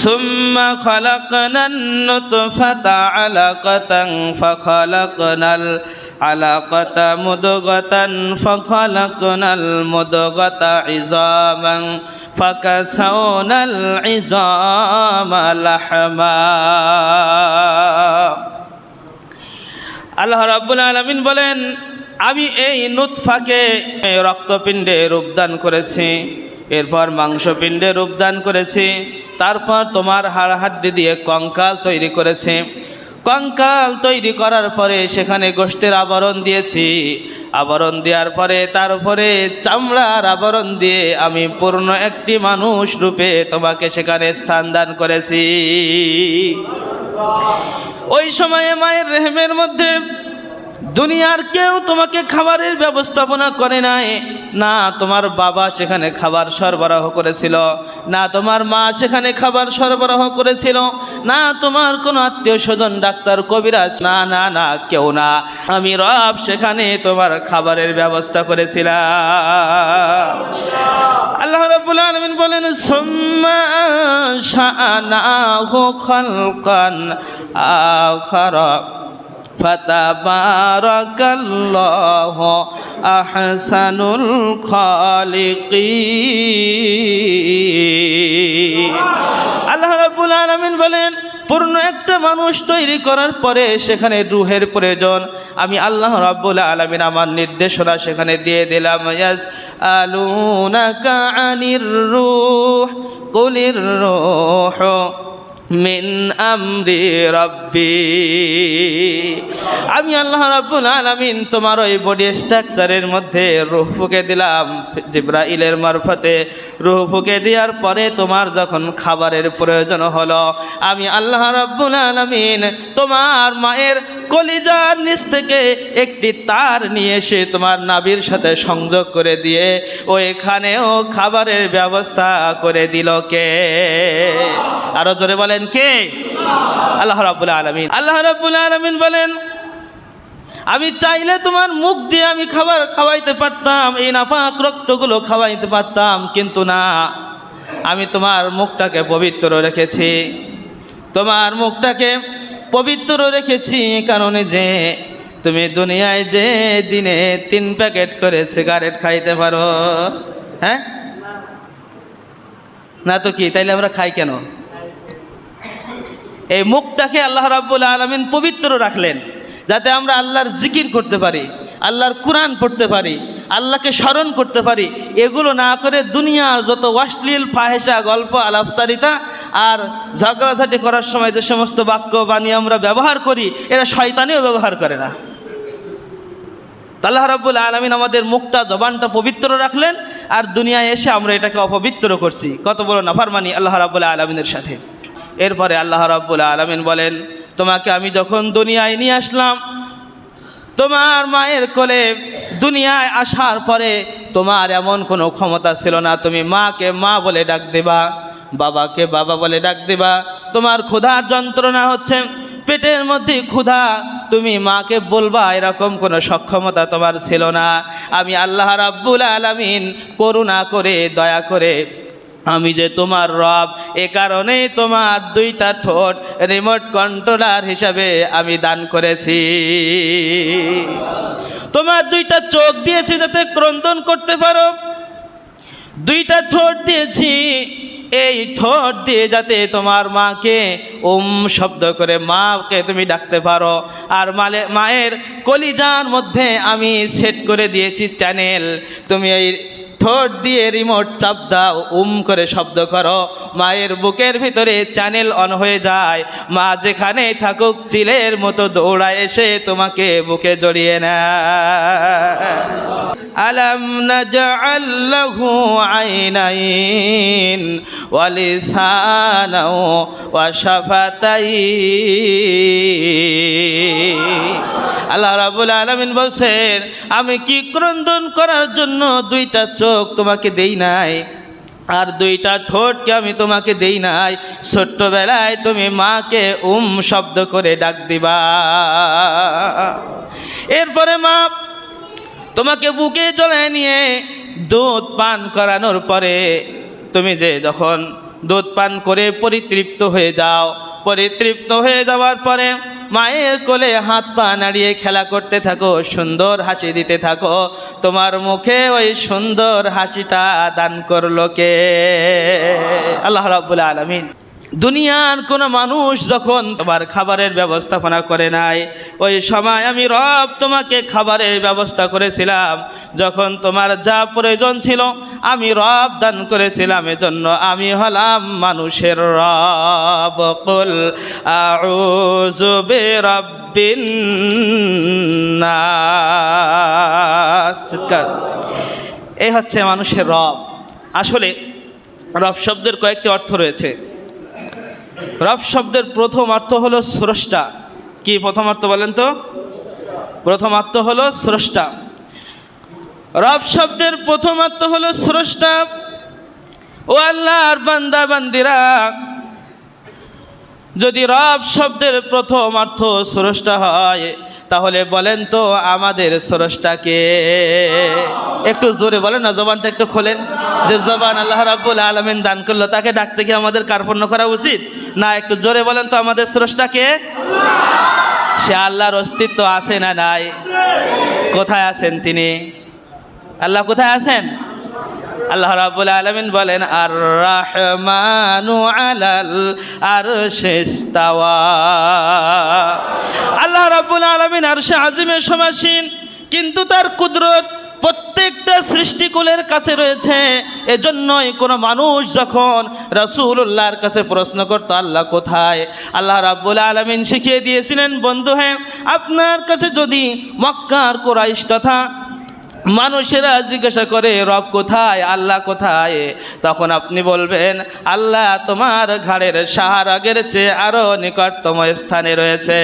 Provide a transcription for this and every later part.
ثم خلقنا النطفة علقة فخلقنا العلقة مضغة فخلقنا المضغة عظاما فكسونا العظام لحما আল্লাহ রাব্বুল আলামিন বলেন আমি এই নুতফাকে রক্তপিণ্ডে রূপদান করেছি এরপর মাংসপিণ্ডে রূপদান করেছি। তারপর তোমার হাড় হাড্ডি দিয়ে কঙ্কাল তৈরি করেছি। কঙ্কাল তৈরি করার পরে সেখানে গোষ্ঠের আবরণ দিয়েছি। আবরণ দেওয়ার পরে তার উপরে চামড়ার আবরণ দিয়ে আমি পূর্ণ একটি মানুষ রূপে তোমাকে সেখানে স্থান দান করেছি। ওই সময়ে মায়ের রেহেমের মধ্যে দুনিয়ার কেউ তোমাকে খাবারের ব্যবস্থাপনা করে নাই। না, তোমার বাবা সেখানে খাবার সরবরাহ করেছিল। না, তোমার মা সেখানে খাবার সরবরাহ করেছিল। না, তোমার কোনো আত্মীয় স্বজন, ডাক্তার, কবিরাজ, না না না, কেউ না। আমি রব সেখানে তোমার খাবারের ব্যবস্থা করেছিলাম। আল্লাহ রাব্বুল আলামিন বলেন, সুম্মা শাআনাহু খালকান আখারা। فتبارك الله أحسن الخالقين আল্লাহ রাব্বুল আলামিন বলেন পূর্ণ একটা মানুষ তৈরি করার পরে সেখানে রুহের প্রয়োজন আমি আল্লাহ রাব্বুল আলামিন আমার নির্দেশনা সেখানে দিয়ে দিলাম ইয়াস আলুনাকা আনির রূহ কুলির রূহ মিন আমরি রব্বি। আমি আল্লাহ রাব্বুল আলামিন তোমার ওই বডি স্ট্রাকচারের মধ্যে রুহ ফুকে দিলাম, জিব্রাইলের মারফতে। রুহ ফুকে দেওয়ার পরে তোমার যখন খাবারের প্রয়োজন হলো, আমি আল্লাহ রাব্বুল আলামিন তোমার মায়ের কলিজার নিচ থেকে একটি তার নিয়ে এসে তোমার নাবির সাথে সংযোগ করে দিয়ে ওইখানেও খাবারের ব্যবস্থা করে দিল কে? আরও জোরে বলেন কে? আল্লাহ রাব্বুল আলামিন। আল্লাহ রাব্বুল আলামিন বলেন, আমি চাইলে তোমার মুখ দিয়ে আমি খাবার খাওয়াইতে পারতাম, এই নাপাক রক্তগুলো খাওয়াইতে পারতাম, কিন্তু না, আমি তোমার মুখটাকে পবিত্র রেখেছি। তোমার মুখটাকে পবিত্র রেখেছি কারণে যে, তুমি দুনিয়ায় যে দিনে তিন প্যাকেট করে সিগারেট খাইতে পারো। হ্যাঁ? না তো কি, তাইলে আমরা খাই কেন? এই মুখটাকে আল্লাহ রাব্বুল আলমিন পবিত্র রাখলেন, যাতে আমরা আল্লাহর জিকির করতে পারি, আল্লাহর কোরআন পড়তে পারি, আল্লাহকে স্মরণ করতে পারি। এগুলো না করে দুনিয়ার যত অশ্লীল ফাহেসা গল্প, আলাপচারিতা আর ঝগড়াঝাটি করার সময় যে সমস্ত বাক্য বাণী আমরা ব্যবহার করি, এরা শয়তানিও ব্যবহার করে না। আল্লাহ রাব্বুল আলমিন আমাদের মুখটা, জবানটা পবিত্র রাখলেন, আর দুনিয়ায় এসে আমরা এটাকে অপবিত্র করছি। কত বড় নাফারমানি আল্লাহ রাব্বুল আলমিনের সাথে। এরপরে আল্লাহ রাব্বুল আলমিন বলেন, তোমাকে আমি যখন দুনিয়ায় নিয়ে আসলাম, তোমার মায়ের কোলে দুনিয়ায় আসার পরে তোমার এমন কোনো ক্ষমতা ছিল না। তুমি মাকে মা বলে ডাক দেবা, বাবাকে বাবা বলে ডাক দেবা। তোমার ক্ষুধার যন্ত্রণা হচ্ছে, পেটের মধ্যে ক্ষুধা। তুমি মাকে বলবা, এরকম কোনো সক্ষমতা তোমার ছিল না। আমি আল্লাহ রাব্বুল আলামিন করুণা করে, দয়া করে আমি যে তোমার রব, এ কারণে তোমার দুইটা ঠোঁট রিমোট কন্ট্রোলার হিসাবে আমি দান করেছি। তোমার দুইটা চোখ দিয়েছি যাতে ক্রন্দন করতে পারো। দুইটা ঠোঁট দিয়েছি, এই ঠোঁট দিয়ে যাতে তোমার মাকে ওম শব্দ করে, মাকে তুমি ডাকতে পারো। আর মালে, মায়ের কলিজার মধ্যে আমি সেট করে দিয়েছি চ্যানেল তুমি এই ঠোঁট দিয়ে রিমোট চাপ দাও, উম করে শব্দ করো। মায়ের বুকের ভিতরে চ্যানেল অন হয়ে যায়। মা যেখানে থাকুক, চিলের মতো দৌড়ায় এসে তোমাকে বুকে জড়িয়ে নেয়। আলম লাহু আইনাইন ওয়া লিসানাও ওয়া আল্লাহ রাব্বুল আলামিন বলছেন, আমি কি ক্রন্দন করার জন্য দুইটা চোখ তোমাকে দেই নাই, আর দুইটা ঠোঁটকে আমি তোমাকে দেই নাই। ছোট্টবেলায় তুমি মাকে উম শব্দ করে ডাক দিবা। এরপরে মা তোমাকে বুকে চলে নিয়ে দুধ পান করানোর পরে তুমি যে যখন দুধ পান করে পরিতৃপ্ত হয়ে যাও, পরিতৃপ্ত হয়ে যাওয়ার পরে মায়ের কোলে হাত পা নাড়িয়ে খেলা করতে থাকো, সুন্দর হাসি দিতে থাকো। তোমার মুখে ওই সুন্দর হাসিটা দান করল কে? আল্লাহ রাবুল আলামিন। দুনিয়ার কোনো মানুষ যখন তোমার খাবারের ব্যবস্থাপনা করে নাই, ওই সময় আমি রব তোমাকে খাবারের ব্যবস্থা করেছিলাম। যখন তোমার যা প্রয়োজন ছিল, আমি রব দান করেছিলাম। এজন্য আমি হলাম মানুষের রব। কুল নাস। এই হচ্ছে মানুষের রব। আসলে রব শব্দের কয়েকটি অর্থ রয়েছে। রব শব্দের প্রথম অর্থ হলো স্রষ্টা। কি প্রথম অর্থ বলেন তো? প্রথম অর্থ হলো স্রষ্টা। রব শব্দের প্রথম অর্থ হলো স্রষ্টা। ও আল্লাহর বান্দা বান্দিরা যদি রব শব্দের প্রথম অর্থ স্রষ্টা হয়, তাহলে বলেন তো আমাদের স্রষ্টাকে একটু জোরে বলেন না, জবানটা একটু খোলেন। যে জবান আল্লাহ রাব্বুল আলমিন দান করল, তাকে ডাকতে কি আমাদের কার্পণ্য করা উচিত? না, একটু জোরে বলেন তো আমাদের স্রষ্টাকে সে আল্লাহর অস্তিত্ব আছে না নাই? কোথায় আছেন তিনি? আল্লাহ কোথায় আছেন? আল্লাহ রাব্বুল আলামিন বলেন আর রাহমানু আলাল আরশিস্তাওয়া। আল্লাহ রাব্বুল আলামিন আরশে আজিমে সমাসীন, কিন্তু তার কুদরত প্রত্যেকটা সৃষ্টিকুলের কাছে রয়েছে। এজন্যই কোনো মানুষ যখন রাসূলুল্লাহর কাছে প্রশ্ন করতো, আল্লাহ কোথায়? আল্লাহ রাব্বুল আলামিন শিখিয়ে দিয়েছিলেন, বন্ধু হ্যাঁ আপনার কাছে যদি মক্কার কোরাইশ তথা মানুষেরা জিজ্ঞাসা করে, রব কোথায়? আল্লাহ কোথায়? তখন আপনি বলবেন, আল্লাহ তোমার ঘাড়ের সাহারাগের চেয়ে আরও নিকটতম স্থানে রয়েছে।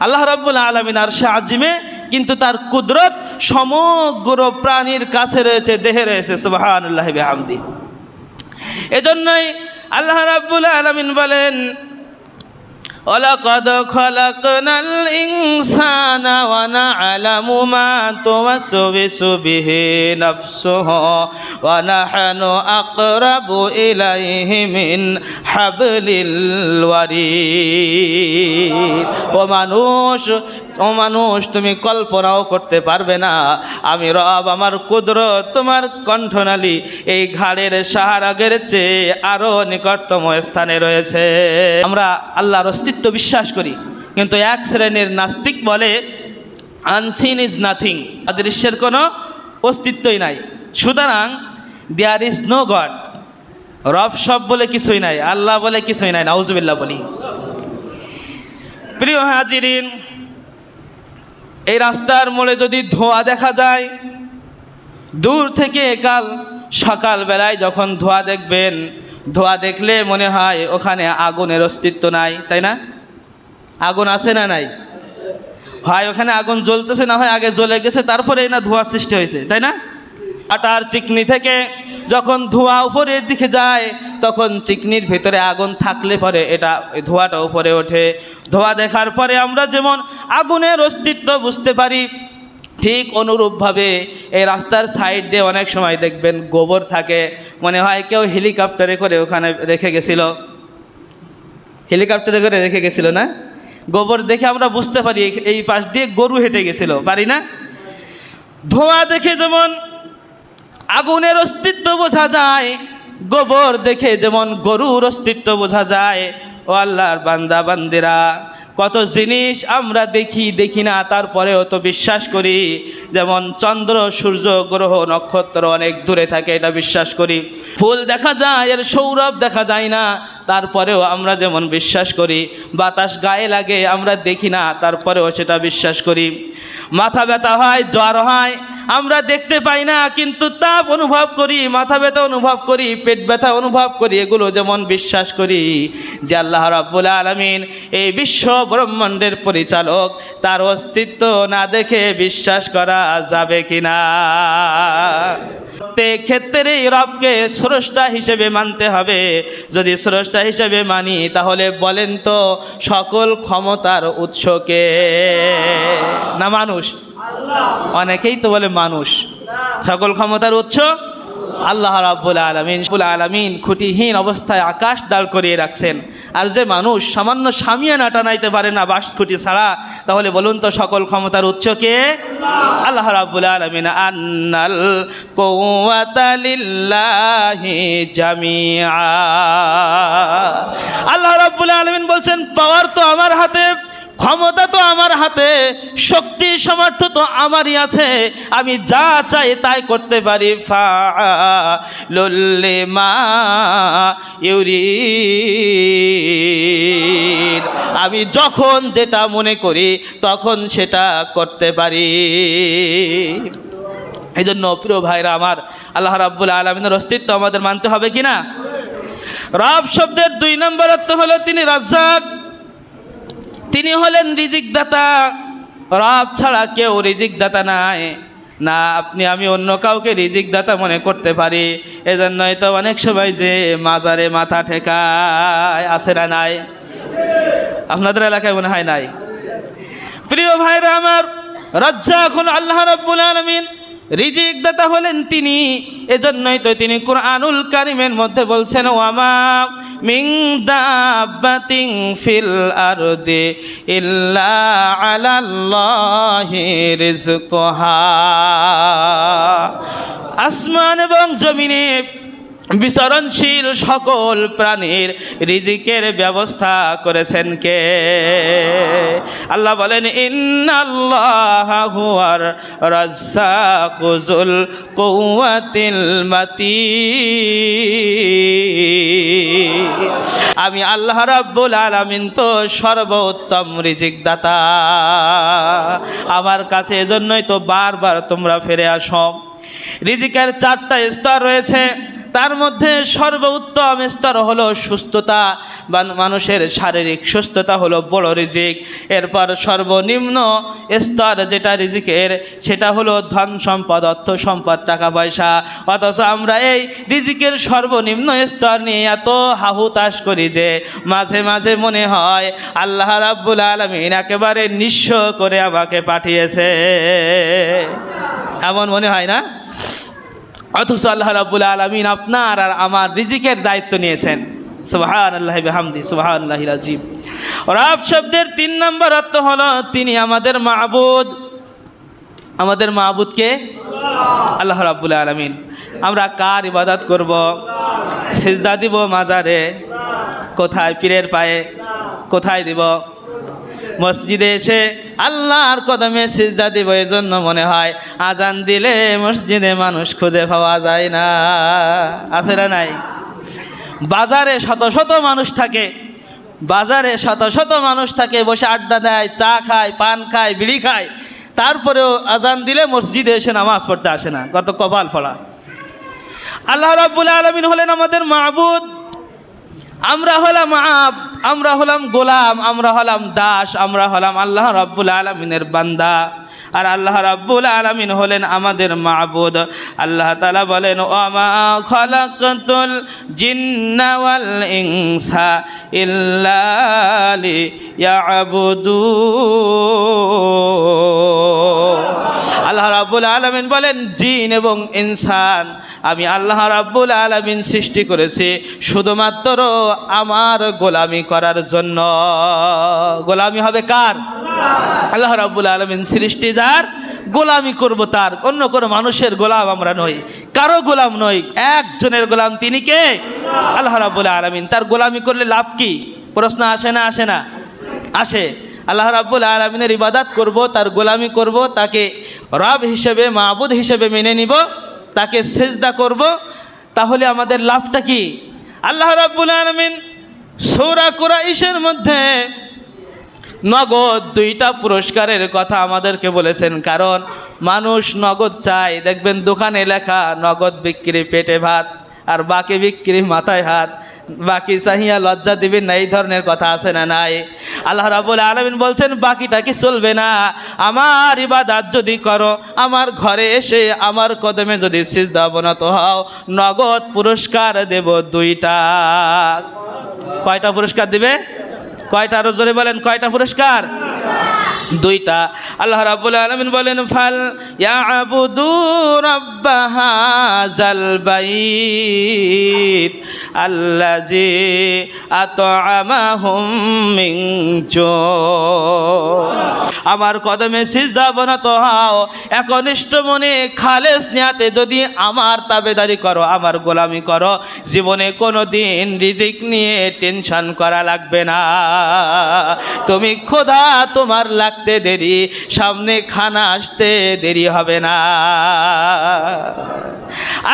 আল্লাহ রব্বুল আলমিন আর আজিমে কিন্তু তার কুদরত সমগ্র প্রাণীর কাছে রয়েছে, দেহে রয়েছে সুবাহান আল্লাহ হামদি এজন্যই আল্লাহ রাব্বুল আলমিন বলেন ولقد خلقنا الإنسان ونعلم ما توسوس به نفسه ونحن أقرب إليه من حبل الوريد ও মানুষ ও মানুষ তুমি কল্পনাও করতে পারবে না আমি রব আমার কুদরত তোমার কণ্ঠনালী এই ঘাড়ের সাহারাগের চেয়ে আরও নিকটতম স্থানে রয়েছে আমরা আল্লাহর অস্তিত্ব বিশ্বাস করি। কিন্তু এক শ্রেণির নাস্তিক বলে আনসিন ইজ নাথিং অদৃশ্যের কোনো অস্তিত্বই নাই। সুতরাং দেয়ার ইজ নো গড রব সব বলে কিছুই নাই, আল্লাহ বলে কিছুই নাই, নাউজুবিল্লাহ বলি। প্রিয় হাজিরিন, এই রাস্তার মোড়ে যদি ধোঁয়া দেখা যায়, দূর থেকে কাল সকালবেলায় যখন ধোঁয়া দেখবেন ধোঁয়া দেখলে মনে হয় ওখানে আগুনের অস্তিত্ব নাই, তাই না? আগুন আছে না নাই? হয় ওখানে আগুন জ্বলতেছে, না হয় আগে জ্বলে গেছে তারপরে না ধোঁয়া সৃষ্টি হয়েছে, তাই না? আটার চিকনি থেকে যখন ধোঁয়া উপরের দিকে যায়, তখন চিকনির ভিতরে আগুন থাকলে পরে এটা ধোঁয়াটা উপরে ওঠে। ধোঁয়া দেখার পরে আমরা যেমন আগুনের অস্তিত্ব বুঝতে পারি ঠিক অনুরূপভাবে এই রাস্তার সাইড দিয়ে অনেক সময় দেখবেন গোবর থাকে। মনে হয় কেউ হেলিকপ্টারে করে ওখানে রেখে গেছিল। হেলিকপ্টারে করে রেখে গেছিল না? গোবর দেখে আমরা বুঝতে পারি এই- পাশ দিয়ে গরু হেঁটে গেছিল, পারি না? ধোঁয়া দেখে যেমন আগুনের অস্তিত্ব বোঝা যায়, গোবর দেখে যেমন গরুর অস্তিত্ব বোঝা যায়, ও আল্লাহর বান্দা, বান্দিরা। কত জিনিস আমরা দেখি দেখি না, তারপরেও তো বিশ্বাস করি। যেমন চন্দ্র, সূর্য, গ্রহ, নক্ষত্র অনেক দূরে থাকে, এটা বিশ্বাস করি। ফুল দেখা যায়, এর সৌরভ দেখা যায় না, তারপরেও আমরা যেমন বিশ্বাস করি। বাতাস গায়ে লাগে, আমরা দেখি না, তারপরেও সেটা বিশ্বাস করি। মাথা ব্যথা হয়, জ্বর হয় আমরা দেখতে পাই না, কিন্তু তাপ অনুভব করি, মাথা ব্যথা অনুভব করি, পেট ব্যথা অনুভব করি, এগুলো যেমন বিশ্বাস করি যে আল্লাহ রাব্বুল আলমিন এই বিশ্ব ব্রহ্মাণ্ডের পরিচালক, তার অস্তিত্ব না দেখে বিশ্বাস করা যাবে কিনা। প্রত্যেক ক্ষেত্রেই রবকে স্রষ্টা হিসেবে মানতে হবে। যদি স্রষ্টা হিসেবে মানি, তাহলে বলেন তো সকল ক্ষমতার উৎসকে না মানুষ। অনেকেই তো বলে মানুষ। সকল ক্ষমতার উৎস? আল্লাহ রাব্বুল আলমিন আলমিন খুঁটিহীন অবস্থায় আকাশ দাঁড় করিয়ে রাখছেন। আর যে মানুষ সামান্য সামিয়ানা টানাইতে পারে না বাস খুঁটি ছাড়া তাহলে বলুন তো সকল ক্ষমতার উৎস কে? আল্লাহ। রাব্বুল আলমিন আন্নাল কৌয়াতা লিল্লাহি জামিআ। আল্লাহ রাব্বুল আলমিন বলছেন পাওয়ার তো আমার হাতে ক্ষমতা তো আমার হাতে, শক্তি, সামর্থ্য তো আমারই আছে। আমি যা চাই তাই করতে পারি। ফা লল্লে মা ইউরিদ। আমি যখন যেটা মনে করি, তখন সেটা করতে পারি। এই জন্য প্রিয় ভাইরা আমার, আল্লাহ রাব্বুল আলমিনের অস্তিত্ব আমাদের মানতে হবে কি না রব শব্দের দুই নম্বর অর্থ হলো তিনি রাজ্জাক। তিনি হলেন রিজিক দাতা রব ছাড়া কেউ রিজিক দাতা নাই। না, আপনি, আমি অন্য কাউকে রিজিক দাতা মনে করতে পারি। এজন্যই তো অনেক সময় যে মাজারে মাথা ঠেকায়, আছে না নাই? আপনাদের এলাকায় মনে হয় নাই? প্রিয় ভাইরা আমার রাজ্জাক হল আল্লাহ রব্বুল আলমিন রিজিক দাতা হলেন তিনি। এজন্যই তো তিনি কোরআনুল কারিমের মধ্যে বলছেন ও আমা মিং দাবাতিং ফিল আরদি ইল্লা আলাল্লাহি রিজকুহা আসমান এবং জমিনে বিচরণশীল সকল প্রাণীর রিজিকের ব্যবস্থা করেছেন কে? আল্লাহ বলেন, ইন্নাল্লাহ হুয়ার রাজ্জাকুজুল কৌয়াতিল মাতি আমি আল্লাহ রাব্বুল আলামিন তো সর্বোত্তম রিজিক দাতা আমার কাছে এজন্যই তো বারবার তোমরা ফিরে আসো। রিজিকের চারটা স্তর রয়েছে। তার মধ্যে সর্বোত্তম স্তর হলো সুস্থতা, বা মানুষের শারীরিক সুস্থতা হলো বড় রিজিক। এরপর সর্বনিম্ন স্তর যেটা রিজিকের, সেটা হলো ধন সম্পদ, অর্থ সম্পদ, টাকা পয়সা। অথচ আমরা এই রিজিকের সর্বনিম্ন স্তর নিয়ে এত হাহুতাশ করি যে মাঝে মাঝে মনে হয় আল্লাহ রাব্বুল আলমিন একেবারে নিঃস্ব করে আমাকে পাঠিয়েছে। এমন মনে হয় না? অথচ আল্লাহ রাবুল আলমিন আপনার আর আমার রিজিকের দায়িত্ব নিয়েছেন। সুবাহান আল্লাহ হামদি সুবাহান আল্লাহ রাজিব। রব শব্দের তিন নম্বর অর্থ হলো, তিনি আমাদের মাহবুদ আমাদের মাহবুদকে আল্লাহ রাবুল আলমিন। আমরা কার ইবাদত করব? সেজদা দিব মাজারে? কোথায় পীরের পায়ে? কোথায় দিব? মসজিদে এসে আল্লাহর কদমে সিজদা দিব এই জন্য মনে হয় আজান দিলে মসজিদে মানুষ খুঁজে পাওয়া যায় না। আছে না নাই? বাজারে শত শত মানুষ থাকে, বাজারে শত শত মানুষ থাকে, বসে আড্ডা দেয়, চা খায়, পান খায়, বিড়ি খায়। তারপরেও আজান দিলে মসজিদে এসে নামাজ পড়তে আসে না, কত কপাল পড়া আল্লাহ রাব্বুল আলমিন হলেন আমাদের মাহবুদ আমরা হলাম আব, আমরা হলাম গোলাম, আমরা হলাম দাস, আমরা হলাম আল্লাহ রব্বুল আলমিনের বান্দা। আর আল্লাহ রাব্বুল আলমিন হলেন আমাদের মাহবুদ আল্লাহ তালা বলেন ওমা খলাকুল জিন্না ওয়াল ইনসা ইল্লালি ইয়াবুদু আল্লাহ রাব্বুল আলমিন বলেন, জিন এবং ইনসান আমি আল্লাহ রাব্বুল আলমিন সৃষ্টি করেছি শুধুমাত্র আমার গোলামি করার জন্য। গোলামি হবে কার? আল্লাহ রাব্বুল আলমিন সৃষ্টি যার, গোলামি করব তার। অন্য কোনো মানুষের গোলাম আমরা নই। কারও গোলাম নই। একজনের গোলাম তিনি কে? আল্লাহ রাব্বুল আলমিন। তার গোলামি করলে লাভ কি? প্রশ্ন আসে না আসে না? আসে। আল্লাহ রাব্বুল আলমিনের ইবাদাত করব, তার গোলামি করব, তাকে রব হিসেবে মাহবুদ হিসেবে মেনে নিব, তাকে সেজদা করব। তাহলে আমাদের লাভটা কি? আল্লাহ রাব্বুল আলমিন সৌরা কুরাইশের মধ্যে নগদ দুইটা পুরস্কারের কথা আমাদেরকে বলেছেন, কারণ মানুষ নগদ চায়। দেখবেন দোকানে লেখা, নগদ বিক্রি পেটে ভাত, আর বাকি বিক্রি মাথায় হাত। বাকি চাহিয়া লজ্জা দিবেন না, এই ধরনের কথা আছে না নাই? আল্লাহ রাবুল আলমিন বলছেন, বাকিটা কি চলবে না? আমার ইবাদাত যদি করো, আমার ঘরে এসে আমার কদমে যদি সিজদা অবনত হও, নগদ পুরস্কার দেব দুইটা। কয়টা পুরস্কার দিবে? কয়টা আরও জোরে বলেন, কয়টা পুরস্কার? দুইটা। আল্লাহ রাব্বুল আলামিন বলেন, ফাল ইয়াবুদু রাব্ব হাযাল বাইত আল্লাযী আত'আমাহুম মিন জু. আমার কদমে সিজদা বনত হও। একনিষ্ঠ মনে খালেস নিয়াতে যদি আমার তাবেদারি করো, আমার গোলামি করো, জীবনে কোনো দিন রিজিক নিয়ে টেনশন করা লাগবে না। তুমি খোদা, তোমার লাগতে দেরি, সামনে খানা আসতে দেরি হবে না।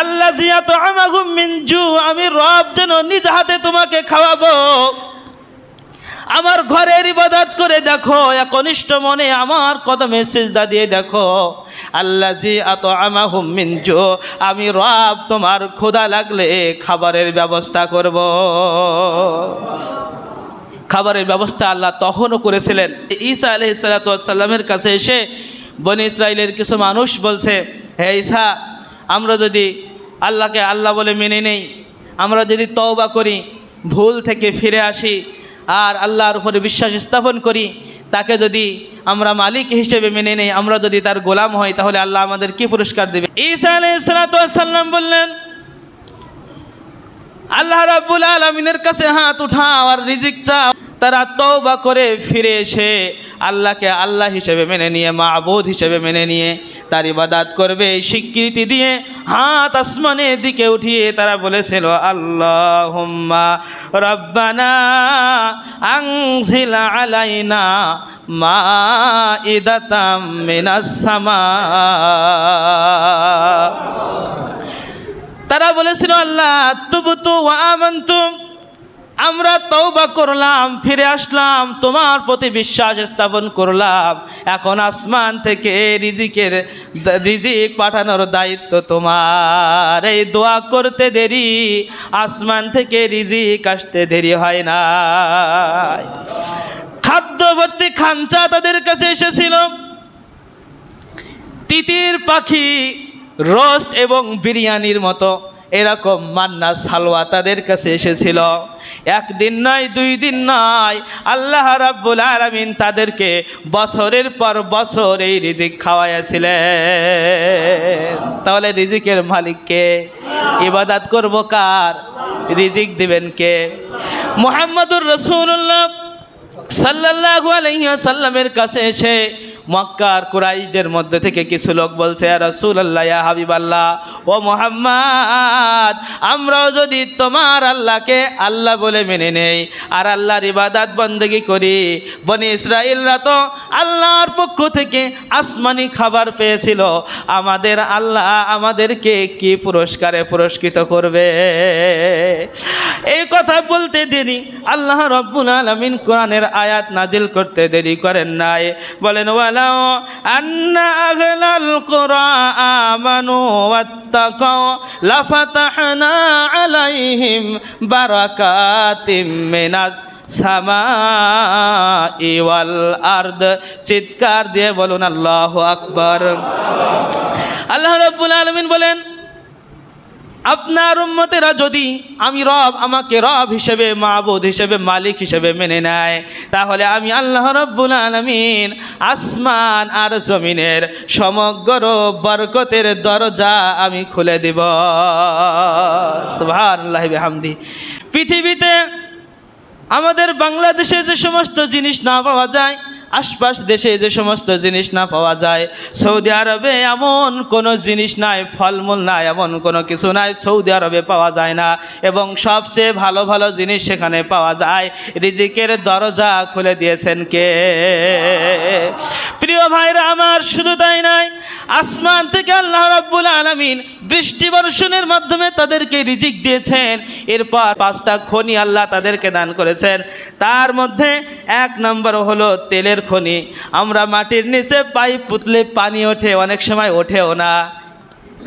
আল্লাহ জিয়া তো আমাগুম মিনজু আমি রব যেন নিজ হাতে তোমাকে খাওয়াবো। আমার ঘরের ইবাদত করে দেখো, একনিষ্ঠ মনে আমার কদমে সিজদা দিয়ে দেখো। আল্লাহ জি আত আমাহুম মিনজু আমি রব, তোমার ক্ষুধা লাগলে খাবারের ব্যবস্থা করব। খাবারের ব্যবস্থা আল্লাহ তখনও করেছিলেন। ঈসা আলহিসাল্লামের কাছে এসে বনি ইসরায়েলের কিছু মানুষ বলছে, হে ঈসা, আমরা যদি আল্লাহকে আল্লাহ বলে মেনে নেই, আমরা যদি তওবা করি, ভুল থেকে ফিরে আসি, আর আল্লাহর উপরে বিশ্বাস স্থাপন করি, তাকে যদি আমরা মালিক হিসেবে মেনে নেই, আমরা যদি তার গোলাম হই, তাহলে আল্লাহ আমাদের কি পুরস্কার দেবে? ঈসা আলাইসাল্লাম বললেন আল্লাহ রাব্বুল আলমিনের কাছে হাত উঠাও আর রিজিক চাও। তারা তওবা করে ফিরে এসে আল্লাহকে আল্লাহ হিসেবে মেনে নিয়ে মাহবুদ হিসেবে মেনে নিয়ে তার ইবাদাত করবে। স্বীকৃতি দিয়ে হাত আসমানের দিকে উঠিয়ে তারা বলেছিল আল্লাহ রব্বানা আংজিল আলাইনা মা ইদাতাম মিনাস সামা তারা বলেছিল, আল্লাহ তুবু তু আমান্তুম আমরা তৌবা করলাম, ফিরে আসলাম, তোমার প্রতি বিশ্বাস স্থাপন করলাম। এখন আসমান থেকে রিজিকের, রিজিক পাঠানোর দায়িত্ব তোমার। এই দোয়া করতে দেরি, আসমান থেকে রিজিক আসতে দেরি হয় না। খাদ্যবর্তী খাঞ্চা তাদের কাছে এসেছিল। তিতির পাখি রোস্ট এবং বিরিয়ানির মতো এরকম মান্না সালোয়া তাদের কাছে এসেছিল। একদিন নয়, দুই দিন নয়, আল্লাহ রাব্বুল আলামিন তাদেরকে বছরের পর বছর এই রিজিক খাওয়াইয়াছিলেন। তাহলে রিজিকের মালিককে ইবাদাত করব কার? রিজিক দিবেন কে? মোহাম্মদুর রসুল্লাহ সাল্লাল্লাহু আলাইহি সাল্লামের কাছে এসে মক্কার কুরাইশদের মধ্যে থেকে কিছু লোক বলছে রসুল আল্লাহ হাবিব আল্লাহ ও মোহাম্মদ, আমরাও যদি তোমার আল্লাহকে আল্লাহ বলে মেনে নেই আর আল্লাহর ইবাদাত বন্দেগি করি, বনি ইসরায়েলরা তো আল্লাহর পক্ষ থেকে আসমানি খাবার পেয়েছিল, আমাদের আল্লাহ আমাদেরকে কি পুরস্কারে পুরস্কৃত করবে? এই কথা বলতে দেরি। আল্লাহ রব্বুল আলমিন কোরআনের আয়াত নাজিল করতে দেরি করেন নাই। বলেন ওয়ালাও আন্না আগলাল কোরআ আমানু ওয়াত্তাকাও লাফাতাহনা আলাইহিম বারাকাতিম মিনাস সামা ইওয়াল আর্দ। চিৎকার দিয়ে বলুন, আল্লাহ আকবার। আল্লাহ রব্বুল আলমিন বলেন আপনার উম্মতেরা যদি আমি রব, আমাকে রব হিসেবে, মাবুদ হিসেবে, মালিক হিসেবে মেনে নেয়, তাহলে আমি আল্লাহ রব্বুল আলমিন আসমান আর জমিনের সমগ্র বরকতের দরজা আমি খুলে দিব। হামদি পৃথিবীতে আমাদের বাংলাদেশে যে সমস্ত জিনিস না পাওয়া যায় আশপাশ দেশে যে সমস্ত জিনিস না পাওয়া যায়, সৌদি আরবে এমন কোনো জিনিস নাই, ফলমূল নাই, এমন কোনো কিছু নাই, সৌদি আরবে পাওয়া যায় না। এবং সবচেয়ে ভালো ভালো জিনিস সেখানে পাওয়া যায়, রিজিকের দরজা খুলে দিয়েছেন কে? প্রিয় ভাইরা আমার, শুধু তাই নাই আসমান থেকে আল্লাহ রাব্বুল আলামিন বৃষ্টি বর্ষণের মাধ্যমে তাদেরকে রিজিক দিয়েছেন। এরপর পাঁচটা খনি আল্লাহ তাদেরকে দান করেছেন। তার মধ্যে এক নম্বর হলো তেলের খনি। আমরা মাটির নিচে পাইপ পুতলে পানি ওঠে, অনেক সময় ওঠেও না।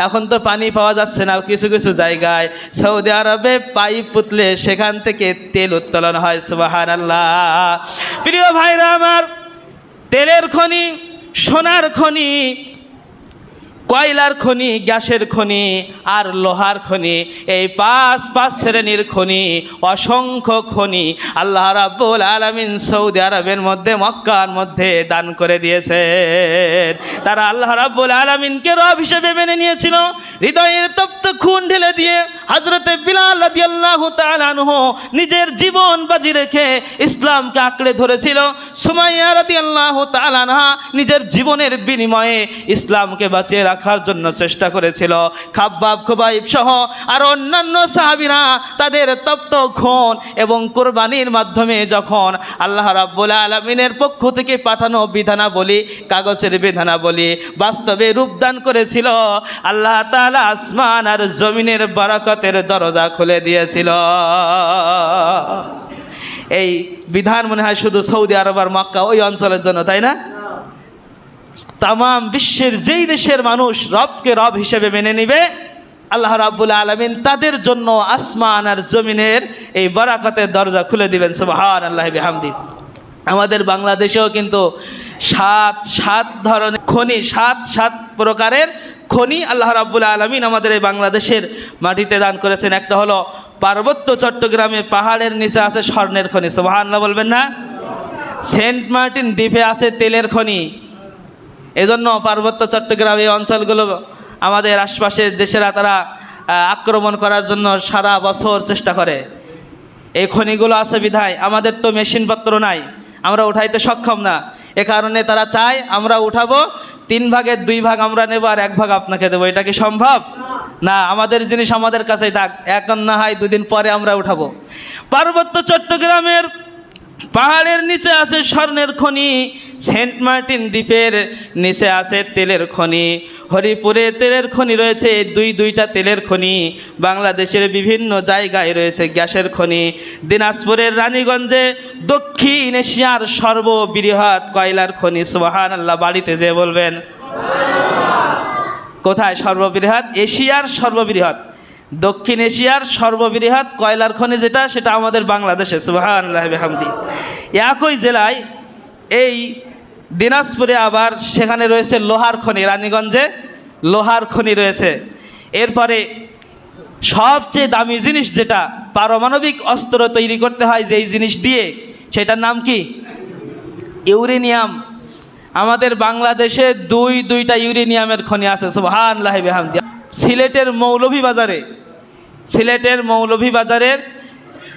এখন তো পানি পাওয়া যাচ্ছে না কিছু কিছু জায়গায়। সৌদি আরবে পাইপ পুতলে সেখান থেকে তেল উত্তোলন হয় সুবাহান আল্লাহ প্রিয় ভাইরা আমার, তেলের খনি, সোনার খনি কয়লার খনি, গ্যাসের খনি আর লোহার খনি, এই পাঁচ পাঁচ শ্রেণির খনি, অসংখ্য খনি আল্লাহ রাব্বুল আলামিন সৌদি আরবের মধ্যে, মক্কার মধ্যে দান করে দিয়েছেন। তারা আল্লাহ রাব্বুল আলামিনকে রব হিসেবে মেনে নিয়েছিল। হৃদয়ের তপ্ত খুন ঢেলে দিয়ে হজরতে বিলাল রাদিয়াল্লাহু তাআলা আনহু নিজের জীবন বাজি রেখে ইসলামকে আঁকড়ে ধরেছিল। সুমাইয়া রাদিয়াল্লাহু তাআলা আনহা নিজের জীবনের বিনিময়ে ইসলামকে বাঁচিয়ে রাখার জন্য চেষ্টা করেছিল। খাব্বাব, খুবাইব সহ আর অন্যান্য সাহাবীরা তাদের তপ্ত খুন এবং কোরবানির মাধ্যমে যখন আল্লাহ রাব্বুল আলামিনের পক্ষ থেকে পাঠানো বিধানাবলী, কাগজের বিধানাবলী বাস্তবে রূপদান করেছিল, আল্লাহ তাআলা আসমান আর জমিনের বারাকতের দরজা খুলে দিয়েছিল। এই বিধান মনে হয় শুধু সৌদি আরব আর মক্কা, ওই অঞ্চলের জন্য, তাই না? তাম বিশ্বের যেই দেশের মানুষ রবকে রব হিসেবে মেনে নিবে, আল্লাহ রাব্বুল আলমিন তাদের জন্য আসমান আর জমিনের এই বারাকতের দরজা খুলে দিবেন সুবহান আল্লাহ বিহামদি। আমাদের বাংলাদেশেও কিন্তু সাত সাত ধরনের খনি, সাত সাত প্রকারের খনি আল্লাহ রাব্বুল আলমিন আমাদের এই বাংলাদেশের মাটিতে দান করেছেন। একটা হলো পার্বত্য চট্টগ্রামে পাহাড়ের নিচে আছে স্বর্ণের খনি সুবহান আল্লাহ বলবেন না? সেন্ট মার্টিন দ্বীপে আছে তেলের খনি এজন্য পার্বত্য চট্টগ্রাম এই অঞ্চলগুলো আমাদের আশপাশের দেশেরা তারা আক্রমণ করার জন্য সারা বছর চেষ্টা করে। এই খনিগুলো আছে বিধায়, আমাদের তো মেশিনপত্র নাই, আমরা উঠাইতে সক্ষম না। এ কারণে তারা চায় আমরা উঠাবো, তিন ভাগের দুই ভাগ আমরা নেব আর এক ভাগ আপনাকে দেবো। এটা কি সম্ভব? না, আমাদের জিনিস আমাদের কাছেই থাক এখন না হয় দুদিন পরে আমরা উঠাবো। পার্বত্য চট্টগ্রামের পাহাড়ের নিচে আছে স্বর্ণের খনি, সেন্ট মার্টিন দ্বীপের নিচে আছে তেলের খনি। হরিপুরে তেলের খনি রয়েছে, দুই দুইটা তেলের খনি। বাংলাদেশের বিভিন্ন জায়গায় রয়েছে গ্যাসের খনি। দিনাজপুরের রানীগঞ্জে দক্ষিণ এশিয়ার সর্ববৃহৎ কয়লার খনি। সোহান আল্লাহ বাড়িতে যে বলবেন। কোথায় সর্ববৃহৎ? এশিয়ার সর্ববৃহৎ। দক্ষিণ এশিয়ার সর্ববৃহৎ কয়লার খনি যেটা, সেটা আমাদের বাংলাদেশে হামদি একই জেলায় এই দিনাজপুরে আবার সেখানে রয়েছে লোহার খনি, রানীগঞ্জে লোহার খনি রয়েছে। এরপরে সবচেয়ে দামি জিনিস যেটা, পারমাণবিক অস্ত্র তৈরি করতে হয় যেই জিনিস দিয়ে, সেটার নাম কি? ইউরেনিয়াম। আমাদের বাংলাদেশে দুই, দুইটা ইউরেনিয়ামের খনি আছে সুবহান লাহিবিহামদি সিলেটের মৌলভীবাজারে সিলেটের মৌলভীবাজারের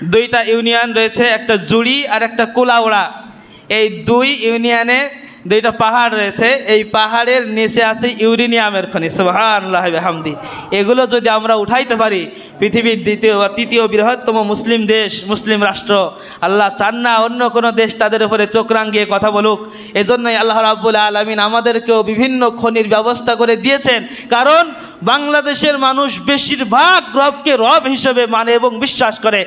দুইটা ইউনিয়ন রয়েছে একটা জুড়ি আর একটা কোলাউড়া এই দুই ইউনিয়নে দুইটা পাহাড় রয়েছে। এই পাহাড়ের নিচে আছে ইউরেনিয়ামের খনি। হামদি এগুলো যদি আমরা উঠাইতে পারি, পৃথিবীর দ্বিতীয় বা তৃতীয় বৃহত্তম মুসলিম দেশ, মুসলিম রাষ্ট্র, আল্লাহ চান না অন্য কোনো দেশ তাদের উপরে চোখ রাঙিয়ে কথা বলুক। এজন্যই আল্লাহ রাব্বুল আলমিন আমাদেরকেও বিভিন্ন খনির ব্যবস্থা করে দিয়েছেন। কারণ বাংলাদেশের মানুষ বেশিরভাগ রবকে রব হিসেবে মানে এবং বিশ্বাস করে।